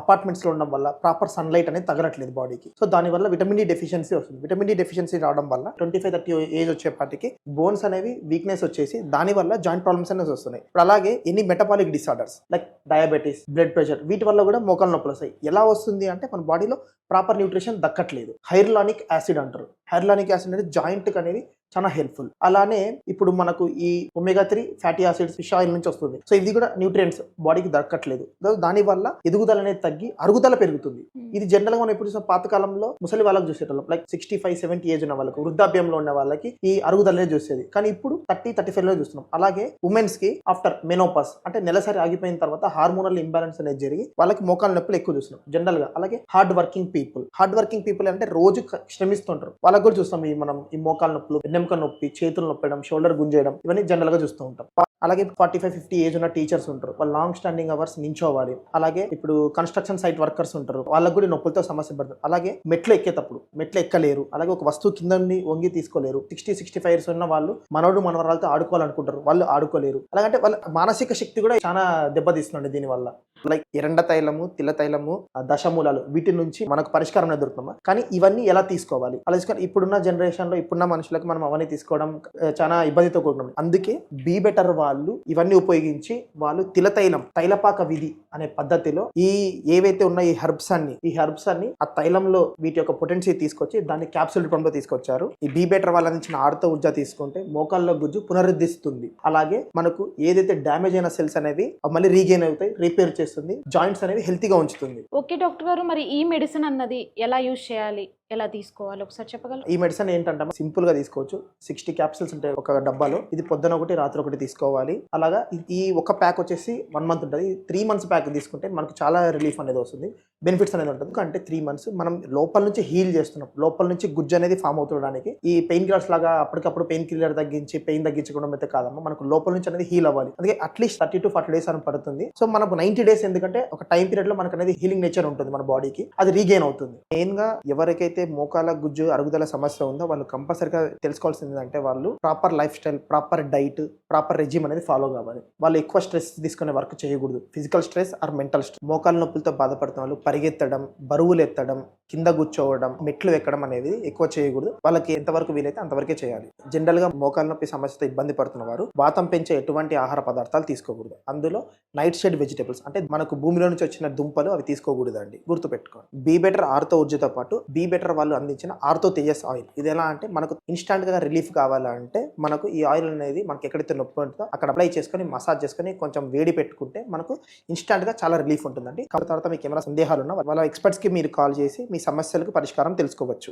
అపార్ట్మెంట్స్లో ఉండడం వల్ల proper sunlight అనేది తగలట్లేదు బాడీకి సో దాని వల్ల విటమిన్ డి డెఫిషియన్సీ వస్తుంది. విటమిన్ డి డెఫిషియన్సీ రావడం వల్ల ట్వంటీ ఫైవ్ థర్టీ ఏజ్ వచ్చేపాటికి బోన్స్ అనేవి వీక్నెస్ వచ్చేసి దానివల్ల జాయింట్ ప్రాబ్లమ్స్ అనేవి వస్తున్నాయి. ఇప్పుడు అలాగే ఎన్ని metabolic disorders like diabetes blood pressure వీటి వల్ల కూడా మోకాలు నొప్పులు వస్తాయి. ఎలా వస్తుంది అంటే మన బాడీలో ప్రాపర్ న్యూట్రిషన్ దక్కట్లేదు. హైర్లానిక్ యాసిడ్ అంటారు. హైర్లానిక్ యాసిడ్ అనేది జాయింట్ అనేది చాలా హెల్ప్ఫుల్ అలానే ఇప్పుడు మనకు ఈ omega three fatty acids fish oil నుంచి వస్తుంది. సో ఇది కూడా న్యూట్రియంట్స్ బాడీకి దక్కట్లేదు. దాని వల్ల ఎదుగుదల అనేది తగ్గి అరుగుదల పెరుగుతుంది. ఇది జనరల్గా మనం ఇప్పుడు చూసిన పాతకాలంలో ముసలి వాళ్ళకి చూసేటోళ్ళం. Like sixty five seventy age ఉన్న వాళ్ళకి వృద్ధాప్యంలో ఉన్న వాళ్ళకి ఈ అరుగుదల అనేది చూసేది. కానీ ఇప్పుడు థర్టీ థర్టీ ఫైవ్లో చూస్తున్నాం. అలాగే ఉమెన్స్కి ఆఫ్టర్ మెనోపాస్ అంటే నెలసరి ఆగిపోయిన తర్వాత హార్మోనల్ ఇంబ్యాలెన్స్ అనేది జరిగి వాళ్ళకి మోకాల నొప్పులు ఎక్కువ చూస్తున్నాం జనరల్గా. అలాగే hard working people hard working people అంటే రోజు శ్రమిస్తుంటారు వాళ్ళకి కూడా చూస్తాం ఈ మనం ఈ మోకాల నొప్పులు వెనుక నొప్పి చేతులు నొప్పడం షోల్డర్ గుంజేయడం ఇవన్నీ జనరల్గా చూస్తూ ఉంటాం. అలాగే ఫార్టీ ఫైవ్ ఫిఫ్టీ ఏజ్ ఉన్న టీచర్స్ ఉంటారు. వాళ్ళు లాంగ్ స్టాండింగ్ అవర్స్ నించోవాలి. అలాగే ఇప్పుడు కన్స్ట్రక్షన్ సైట్ వర్కర్స్ ఉంటారు. వాళ్ళకు కూడా నొప్పులతో సమస్య పడుతుంది అలాగే మెట్లు ఎక్కేటప్పుడు మెట్లు ఎక్కలేరు. అలాగే ఒక వస్తువు కింద వంగి తీసుకోలేరు. సిక్స్టీ సిక్స్టీ ఫైవ్ ఇయర్స్ ఉన్న వాళ్ళు మనోడు మనవరాలతో ఆడుకోవాలనుకుంటారు. వాళ్ళు ఆడుకోలేరు. అలాగంటే వాళ్ళ మానసిక శక్తి కూడా చాలా దెబ్బతీస్తుండే దీని వల్ల లైక్ ఎరండ తైలము తిల తైలము దశమూలాలు వీటి నుంచి మనకు పరిష్కారం అనేది దొరుకుతుందా కానీ ఇవన్నీ ఎలా తీసుకోవాలి? అలా తీసుకొని ఇప్పుడున్న జనరేషన్లో ఇప్పుడున్న మనుషులకు మనం అవన్నీ తీసుకోవడం చాలా ఇబ్బందితో కూడుకున్నాం. అందుకే బీ బెటర్ వాళ్ళు వాళ్ళు ఇవన్నీ ఉపయోగించి వాళ్ళు తిలతైలం తైలపాక విధి అనే పద్ధతిలో ఈ ఏవైతే ఉన్న ఈ హెర్బ్స్ అన్ని ఈ హెర్బ్స్ అన్ని ఆ తైలంలో వీటి యొక్క పొటెన్షియల్ తీసుకొచ్చి దాన్ని క్యాప్సూల్ రూపంలో తీసుకొచ్చారు. ఈ బీ బెటర్ వాళ్ళ నుంచి ఆర్త ఉర్జా తీసుకుంటే మోకాల్లో గుజ్జు పునరుద్ధరిస్తుంది అలాగే మనకు ఏదైతే డ్యామేజ్ అయిన సెల్స్ అనేవి మళ్ళీ రీగెయిన్ అవుతాయి రిపేర్ చేస్తుంది జాయింట్స్ అనేవి హెల్తీగా ఉంచుతుంది. ఓకే డాక్టర్ గారు మరి ఈ మెడిసిన్ అన్నది ఎలా యూజ్ చేయాలి? ఎలా తీసుకోవాలి? ఒకసారి చెప్పగలరు? ఈ మెడిసిన్ ఏంటంటే సింపుల్గా తీసుకోవచ్చు. సిక్స్టీ క్యాప్సిల్స్ ఉంటాయి ఒక డబ్బాలో. ఇది పొద్దున ఒకటి రాత్రి ఒకటి తీసుకోవాలి. అలాగా ఈ- ఈ ఒక ప్యాక్ వచ్చేసి వన్ మంత్ ఉంటుంది. త్రీ మంత్స్ ప్యాక్ తీసుకుంటే మనకు చాలా రిలీఫ్ అనేది వస్తుంది. బెనిఫిట్స్ అనేది ఉంటుంది. అంటే త్రీ మంత్స్ మనం లోపల నుంచి హీల్ చేస్తున్నాం. లోపల నుంచి గుజ్జు అనేది ఫామ్ అవుతుండడానికి. ఈ పెయిన్ కిల్లర్స్ లాగా అప్పటికప్పుడు పెయిన్ కిల్లర్ తగ్గించి పెయిన్ తగ్గించుకోవడం అయితే కాదమ్మా. మనకు లోపల నుంచి అనేది హీల్ అవ్వాలి. అందుకే at least thirty to forty days అని పడుతుంది. సో మనకు నైన్టీ డేస్ ఎందుకంటే ఒక టైం పీరియడ్లో మనకు అనేది హీలింగ్ నేచర్ ఉంటుంది మన బాడీకి అది రీగెయిన్ అవుతుంది. మెయిన్గా ఎవరికైతే మోకాల గుజ్జు అరుగుదల సమస్య ఉందో వాళ్ళు కంపల్సరిగా తెలుసుకోవాల్సింది అంటే వాళ్ళు proper lifestyle proper diet proper regime అనేది ఫాలో కావాలి. వాళ్ళు ఎక్కువ స్ట్రెస్ తీసుకునే వర్క్ చేయకూడదు. Physical stress or mental stress. మోకాల నొప్పులతో బాధపడుతున్న వాళ్ళు పరిగెత్తడం బరువులు ఎత్తడం కింద కూర్చోవడం మెట్లు ఎక్కడం అనేది ఎక్కువ చేయకూడదు. వాళ్ళకి ఎంతవరకు వీలైతే అంతవరకే చేయాలి. జనరల్గా మోకాల నొప్పి సమస్యతో ఇబ్బంది పడుతున్న వారు వాతం పెంచే ఎటువంటి ఆహార పదార్థాలు తీసుకోకూడదు. అందులో నైట్ షెడ్ వెజిటేబుల్స్ అంటే మనకు భూమిలో నుంచి వచ్చిన దుంపలు అవి తీసుకోకూడదు అండి గుర్తుపెట్టుకోండి. బీ బెటర్ ఆర్తో ఉర్జుతో పాటు బీ బెటర్ వాళ్ళు అందించిన ఆర్తో తేజస్ ఆయిల్. ఇది ఎలా అంటే మనకు ఇన్స్టాంట్గా రిలీఫ్ కావాలంటే మనకు ఈ ఆయిల్ అనేది మనకి ఎక్కడైతే నొప్పి ఉంటుందో అక్కడ అప్లై చేసుకొని మసాజ్ చేసుకొని కొంచెం వేడి పెట్టుకుంటే మనకు ఇన్స్టాంట్గా చాలా రిలీఫ్ ఉంటుందండి. తర్వాత మీకు ఏమైనా సందేహాలు ఉన్నా వాళ్ళ ఎక్స్పర్ట్స్కి మీరు కాల్ చేసి మీ సమస్యలకు పరిష్కారం తెలుసుకోవచ్చు.